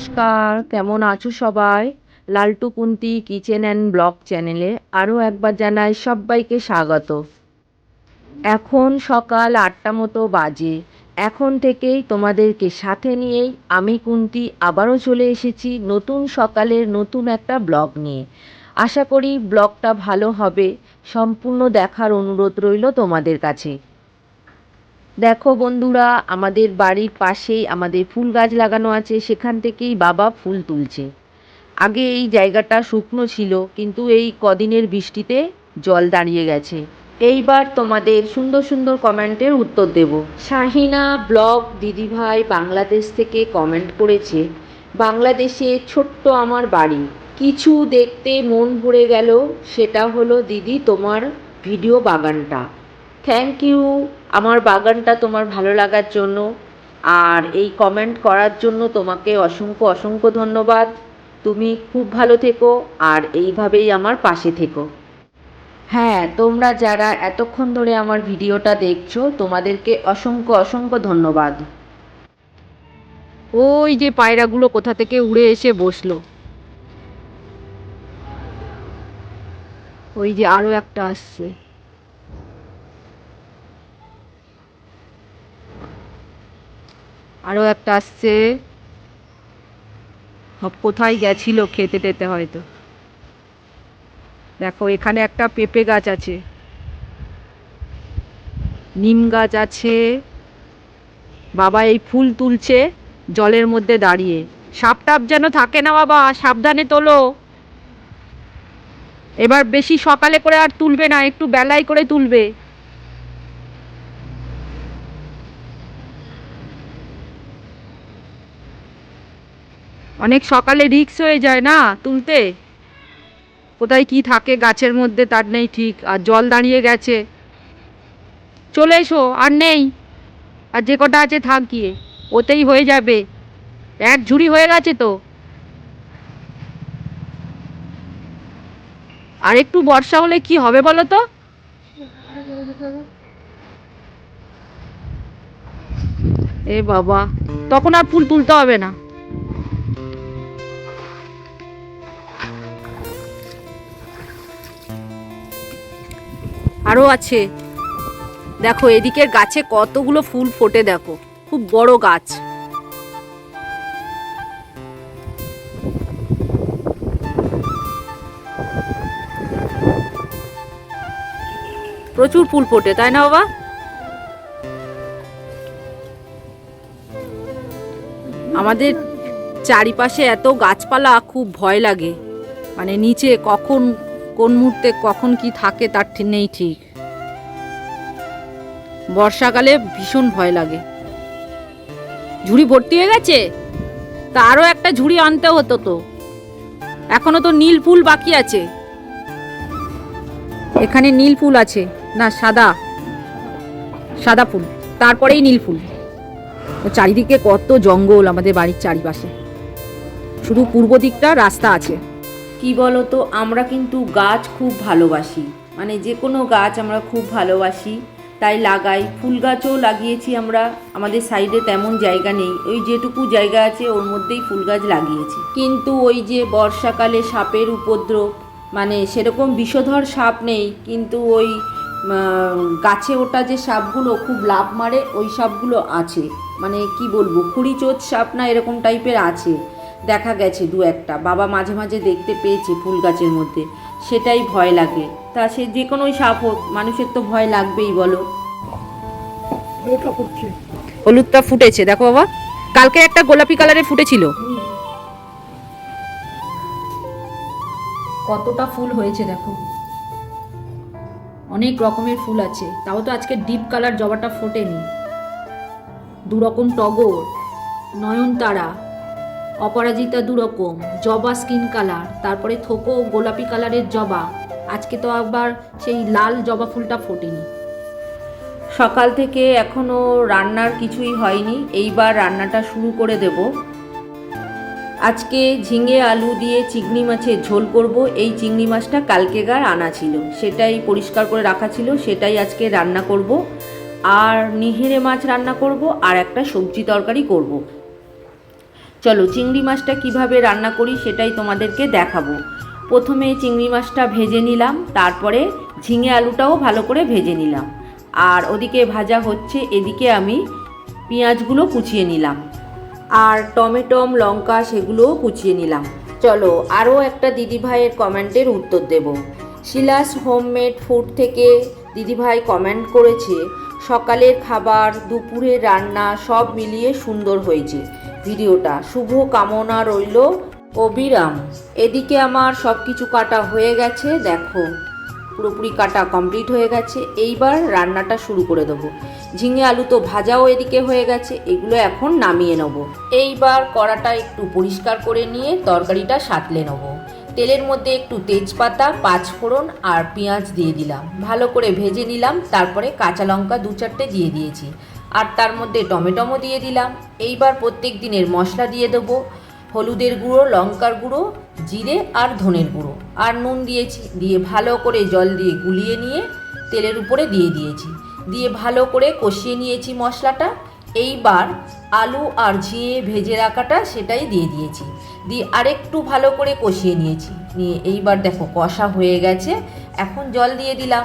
নমস্কার, কেমন আছো সবাই? Laltu Kunti kitchen and blog চ্যানেলে আরও একবার জানাই সবাইকে স্বাগত। এখন সকাল আটটা মতো বাজে। এখন থেকেই তোমাদেরকে সাথে নিয়েই আমি কুন্তি আবারও চলে এসেছি নতুন সকালের নতুন একটা ব্লগ নিয়ে। আশা করি ব্লগটা ভালো হবে, সম্পূর্ণ দেখার অনুরোধ রইল তোমাদের কাছে। দেখো বন্ধুরা, আমাদের বাড়ির পাশেই আমাদের ফুল গাছ লাগানো আছে, সেখান থেকেই বাবা ফুল তুলছে। আগে এই জায়গাটা শুকনো ছিল, কিন্তু এই কদিনের বৃষ্টিতে জল দাঁড়িয়ে গেছে। এইবার তোমাদের সুন্দর সুন্দর কমেন্টের উত্তর দেব। শাহিনা ব্লগ দিদিভাই বাংলাদেশ থেকে কমেন্ট করেছে, বাংলাদেশে ছোট্ট আমার বাড়ি, কিছু দেখতে মন ভরে গেল, সেটা হলো দিদি তোমার ভিডিও বাগানটা। Thank you. আমার বাগানটা তোমার ভালো লাগার জন্য আর এই কমেন্ট করার জন্য তোমাকে অসংখ্য অসংখ্য ধন্যবাদ। তুমি খুব ভালো থেকো আর এইভাবেই আমার পাশে থেকো। হ্যাঁ তোমরা যারা এতক্ষণ ধরে আমার ভিডিওটা দেখছ, তোমাদেরকে অসংখ্য অসংখ্য ধন্যবাদ। ওই যে পায়রাগুলো কোথা থেকে উড়ে এসে বসল। ওই যে আরও একটা আসছে। আরও একটা আসছে। কোথায় গেছিল খেতে টেতে হয়তো। দেখো, এখানে একটা পেঁপে গাছ আছে। নিম গাছ আছে। বাবা, এই ফুল তুলছে জলের মধ্যে দাঁড়িয়ে। সাপ টাপ যেন থাকে না বাবা, সাবধানে তোলো। এবার বেশি সকালে করে আর তুলবে না, একটু বেলায় করে তুলবে। অনেক সকালে রিক্স হয়ে যায় না তুলতে। কোথায় কি থাকে গাছের মধ্যে তার নেই ঠিক, আর জল দাঁড়িয়ে গেছে। চলে এসো, আর নেই। আর যে কটা আছে থাক গিয়ে, ওতেই হয়ে যাবে। এক ঝুড়ি হয়ে গেছে তো। আর একটু বর্ষা হলে কি হবে বলো তো? এ বাবা, তখন আর ফুল তুলতে হবে না। আরও আছে। দেখো, এদিকের গাছে কতগুলো ফুল ফোটে দেখো। খুব বড় গাছ। প্রচুর ফুল ফোটে, তাই না বাবা? আমাদের চারিপাশে এত গাছপালা, খুব ভয় লাগে। মানে নিচে কখন কোন মুহূর্তে কখন কি থাকে তার নেই ঠিক। বর্ষাকালে ভীষণ ভয় লাগে। ঝুড়ি ভর্তি হয়ে গেছে? তা আরও একটা ঝুড়ি আনতে হতো তো। এখনও তো নীল ফুল বাকি আছে। এখানে নীল ফুল আছে। না, সাদা। সাদা ফুল। তারপরেই নীল ফুল। চারিদিকে কত জঙ্গল আমাদের বাড়ির চারিপাশে। শুধু পূর্ব দিকটা রাস্তা আছে। কি বলো তো আমরা কিন্তু গাছ খুব ভালোবাসি। মানে যে কোনো গাছ আমরা খুব ভালোবাসি, তাই লাগাই। ফুল গাছও লাগিয়েছি আমরা, আমাদের সাইডে তেমন জায়গা নেই। ওই যেটুকু জায়গা আছে, ওর মধ্যেই ফুল গাছ লাগিয়েছি। কিন্তু ওই যে বর্ষাকালে সাপের উপদ্রব মানে সেরকম বিষধর সাপ নেই, কিন্তু ওই গাছে ওটা যে সাপগুলো খুব লাভ মারে, ওই সাপগুলো আছে। মানে কি বলব, খুঁড়িচোচ সাপ না এরকম টাইপের আছে। দেখা গেছে দু একটা। বাবা মাঝে মাঝে দেখতে পেয়েছে ফুল গাছের মধ্যে। সেটাই ভয় লাগে। তা সে যে কোনোই সাপ হোক মানুষের তো ভয় লাগবেই বলো। হলুদটা ফুটেছে। দেখো বাবা কালকে একটা গোলাপি কালারে ফুটেছিল। কতটা ফুল হয়েছে দেখো। অনেক রকমের ফুল আছে। তাও তো আজকে ডিপ কালার জবাটা ফোটেনি। দু রকম টগর নয়নতারা অপরাজিতা দুরকম, জবা স্কিন কালার তারপরে থোকো গোলাপি কালারের জবা। আজকে তো আবার সেই লাল জবা ফুলটা ফোটেনি। সকাল থেকে এখনও রান্নার কিছুই হয়নি, এইবার রান্নাটা শুরু করে দেব। আজকে ঝিঙে আলু দিয়ে চিংড়ি মাছের ঝোল করব, এই চিংড়ি মাছটা কালকেগার আনা ছিল। সেটাই পরিষ্কার করে রাখা ছিল, সেটাই আজকে রান্না করব। আর নিহেরে মাছ রান্না করব, আর একটা সবজি তরকারি করব। চলো চিংড়ি মাছটা কীভাবে রান্না করি সেটাই তোমাদেরকে দেখাবো। প্রথমে চিংড়ি মাছটা ভেজে নিলাম, তারপরে ঝিঙে আলুটাও ভালো করে ভেজে নিলাম। আর ওদিকে ভাজা হচ্ছে, এদিকে আমি পেঁয়াজগুলো কুচিয়ে নিলাম। আর টমেটম লঙ্কা সেগুলোও কুচিয়ে নিলাম। চলো আরও একটা দিদিভাইয়ের কমেন্টের উত্তর দেব। শিলাস হোমমেড ফুড থেকে দিদিভাই কমেন্ট করেছে, সকালের খাবার, দুপুরের রান্না সব মিলিয়ে সুন্দর হয়েছে। ভিডিওটা। শুভ কামনা রইল অবিরাম। এদিকে আমার সব কিছু কাটা হয়ে গেছে, দেখো। পুরোপুরি কাটা কমপ্লিট হয়ে গেছে। এইবার রান্নাটা শুরু করে দেবো। ঝিঙে আলু তো ভাজাও এদিকে হয়ে গেছে, এগুলো এখন নামিয়ে নেব। এইবার কড়াটা একটু পরিষ্কার করে নিয়ে তরকারিটা সাতলে নেব। তেলের মধ্যে একটু তেজপাতা, পাঁচফোড়ন আর পেঁয়াজ দিয়ে দিলাম। ভালো করে ভেজে নিলাম, তারপরে কাঁচা লঙ্কা দু চারটে দিয়ে দিয়েছি। আর তার মধ্যে টমেটোমো দিয়ে দিলাম। এইবার প্রত্যেক দিনের মশলা দিয়ে দেবো। হলুদের গুঁড়ো, লঙ্কার গুঁড়ো, জিরে আর ধনের গুঁড়ো। আর নুন দিয়েছি। দিয়ে ভালো করে জল দিয়ে গুলিয়ে নিয়ে তেলের উপরে দিয়ে দিয়েছি। দিয়ে ভালো করে কষিয়ে নিয়েছি মশলাটা। এইবার আলু আর ঝিঙে ভেজে রাখাটা সেটাই দিয়ে দিয়েছি। দিয়ে আরেকটু ভালো করে কষিয়ে নিয়েছি। নিয়ে এইবার দেখো কষা হয়ে গেছে। এখন জল দিয়ে দিলাম।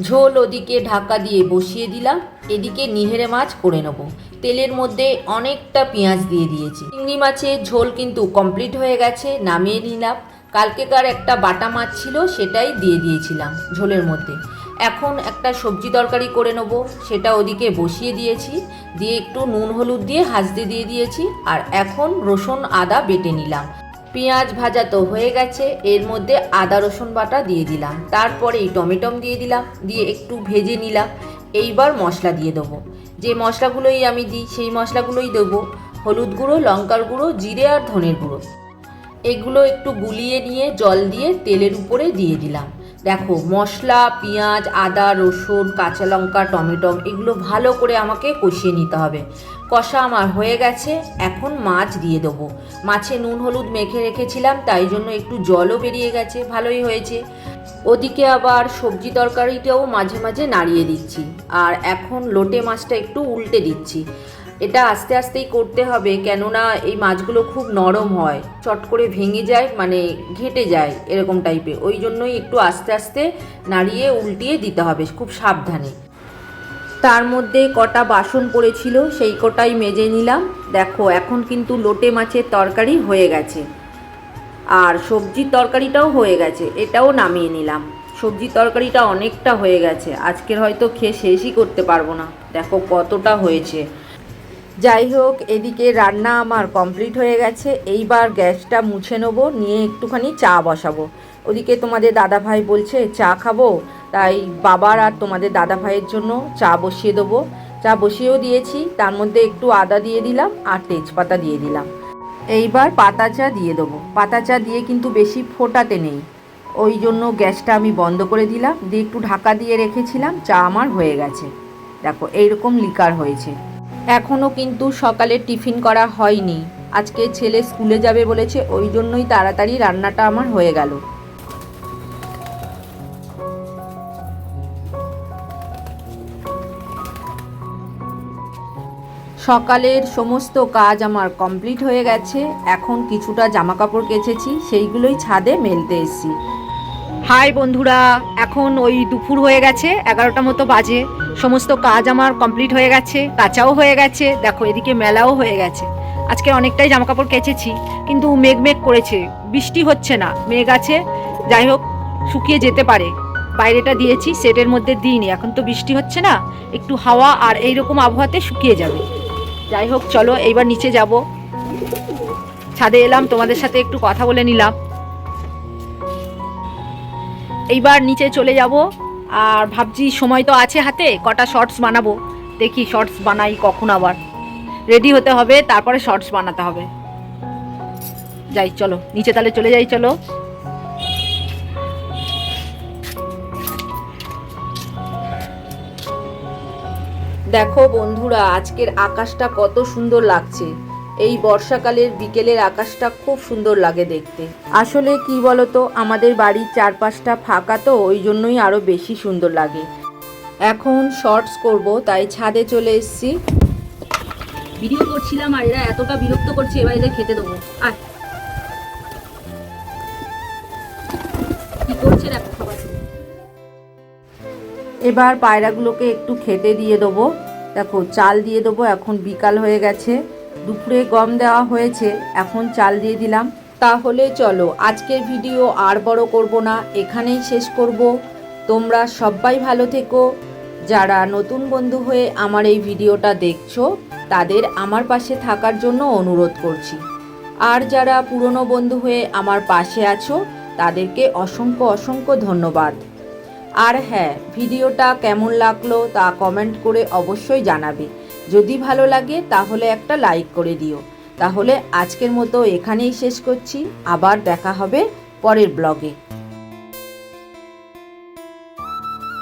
ঝোল ওদিকে ঢাকা দিয়ে বসিয়ে দিলাম। এদিকে নিহেরে মাছ করে নেব। তেলের মধ্যে অনেকটা পেঁয়াজ দিয়ে দিয়েছি। চিংড়ি মাছের ঝোল কিন্তু কমপ্লিট হয়ে গেছে, নামিয়ে নিলাম। কালকেকার একটা বাটা মাছ ছিল, সেটাই দিয়ে দিয়েছিলাম ঝোলের মধ্যে। এখন একটা সবজি তরকারি করে নেব, সেটা ওদিকে বসিয়ে দিয়েছি। দিয়ে একটু নুন, হলুদ দিয়ে হাজতে দিয়ে দিয়েছি। আর এখন রসুন, আদা বেটে নিলাম। পেঁয়াজ ভাজা তো হয়ে গেছে, এর মধ্যে আদা, রসুন বাটা দিয়ে দিলাম। তারপরেই টমেটম দিয়ে দিলাম, দিয়ে একটু ভেজে নিলাম। এইবার মশলা দিয়ে দেবো। যে মশলাগুলোই আমি দিই, সেই মশলাগুলোই দেবো। হলুদ গুঁড়ো, লঙ্কার গুঁড়ো, জিরে আর ধনের গুঁড়ো। এগুলো একটু গুলিয়ে নিয়ে জল দিয়ে তেলের উপরে দিয়ে দিলাম। দেখো, মশলা, পেঁয়াজ, আদা, রসুন, কাঁচা লঙ্কা, টমেটম, এগুলো ভালো করে আমাকে কষিয়ে নিতে হবে। কষা আমার হয়ে গেছে, এখন মাছ দিয়ে দেবো। মাছে নুন, হলুদ মেখে রেখেছিলাম, তাই জন্য একটু জলও বেরিয়ে গেছে, ভালোই হয়েছে। ওদিকে আবার সবজি তরকারিটাও মাঝে মাঝে নাড়িয়ে দিচ্ছি, আর এখন লোটে মাছটা একটু উল্টে দিচ্ছি। এটা আস্তে আস্তেই করতে হবে, কেননা এই মাছগুলো খুব নরম হয়, চট করে ভেঙে যায় মানে ঘেটে যায়, এরকম টাইপের ওই জন্যই একটু আস্তে আস্তে নাড়িয়ে উল্টিয়ে দিতে হবে, খুব সাবধানে। তার মধ্যে কটা বাসন পড়েছিল, সেই কটাই মেজে নিলাম। দেখো, এখন কিন্তু লোটে মাছের তরকারি হয়ে গেছে। আর সবজির তরকারিটাও হয়ে গেছে, এটাও নামিয়ে নিলাম। সবজির তরকারিটা অনেকটা হয়ে গেছে, আজকের হয়তো খেয়ে শেষই করতে পারব না। দেখো কতটা হয়েছে। যাই হোক, এদিকে রান্না আমার কমপ্লিট হয়ে গেছে, এইবার গ্যাসটা মুছে নেব, নিয়ে একটুখানি চা বসাবো। ওদিকে তোমাদের দাদা ভাই বলছে, চা খাব? তাই বাবার আর তোমাদের দাদা ভাইয়ের জন্য চা বসিয়ে দেবো। চা বসিয়েও দিয়েছি, তার মধ্যে একটু আদা দিয়ে দিলাম আর তেজপাতা দিয়ে দিলাম। এইবার পাতা চা দিয়ে দেবো। পাতা চা দিয়ে কিন্তু বেশি ফোটাতে নেই। ওই জন্য গ্যাসটা আমি বন্ধ করে দিলাম, দিয়ে একটু ঢাকা দিয়ে রেখেছিলাম, চা আমার হয়ে গেছে। দেখো, এইরকম লিকার হয়েছে। এখনও কিন্তু সকালে টিফিন করা হয়নি। আজকে ছেলে স্কুলে যাবে বলেছে, ওই জন্যই তাড়াতাড়ি রান্নাটা আমার হয়ে গেল। সকালের সমস্ত কাজ আমার কমপ্লিট হয়ে গেছে। এখন কিছুটা জামা কাপড় কেচেছি, সেইগুলোই ছাদে মেলতে এসেছি। হাই বন্ধুরা, এখন ওই দুপুর হয়ে গেছে, এগারোটা মতো বাজে। সমস্ত কাজ আমার কমপ্লিট হয়ে গেছে, কাঁচাও হয়ে গেছে, দেখো এদিকে মেলাও হয়ে গেছে। আজকে অনেকটাই জামা কাপড় কেচেছি, কিন্তু মেঘ মেঘ করেছে, বৃষ্টি হচ্ছে না, মেঘ আছে, যাই হোক, শুকিয়ে যেতে পারে। বাইরেটা দিয়েছি, সেটের মধ্যে দিইনি, এখন তো বৃষ্টি হচ্ছে না, একটু হাওয়া আর এইরকম আবহাওয়াতে শুকিয়ে যাবে। যাই হোক, চলো, এইবার নিচে যাব। ছাদে এলাম, তোমাদের সাথে একটু কথা বলে নিলাম। এইবার নিচে চলে যাব, আর ভাবছি সময় তো আছে হাতে, কটা শর্টস বানাবো। দেখি শর্টস বানাই কখন আবার। রেডি হতে হবে, তারপরে শর্টস বানাতে হবে। যাই, চলো, নিচে তাহলে চলে যাই, চলো। দেখো বন্ধুরা, আজকের আকাশটা কত সুন্দর লাগছে। এই বর্ষাকালের বিকেলের আকাশটা খুব সুন্দর লাগে দেখতে। আসলে কি বলতো, আমাদের বাড়ির চারপাশটা ফাঁকা তো, ওই জন্যই আরও বেশি সুন্দর লাগে। এখন শর্টস করব, তাই ছাদে চলে এসেছি। ভিডিও করছিলাম আর এরা এতটা বিরক্ত করছে, এবার এদের খেতে দেবো। আর এবার পায়রাগুলোকে একটু খেতে দিয়ে দেবো। দেখো, চাল দিয়ে দেবো, এখন বিকাল হয়ে গেছে। দুপুরে গম দেওয়া হয়েছে, এখন চাল দিয়ে দিলাম। তাহলে চলো, আজকের ভিডিও আর বড় করব না, এখানেই শেষ করব। তোমরা সবাই ভালো থেকো। যারা নতুন বন্ধু হয়ে আমার এই ভিডিওটা দেখছ, তাদের আমার পাশে থাকার জন্য অনুরোধ করছি। আর যারা পুরনো বন্ধু হয়ে আমার পাশে আছো, তাদেরকে অসংখ্য অসংখ্য ধন্যবাদ। আর হ্যাঁ ভিডিওটা কেমন লাগল তা কমেন্ট করে অবশ্যই জানাবে। যদি ভালো লাগে তাহলে একটা লাইক করে দিও। তাহলে আজকের মতো এখানেই শেষ করছি। আবার দেখা হবে পরের ব্লগে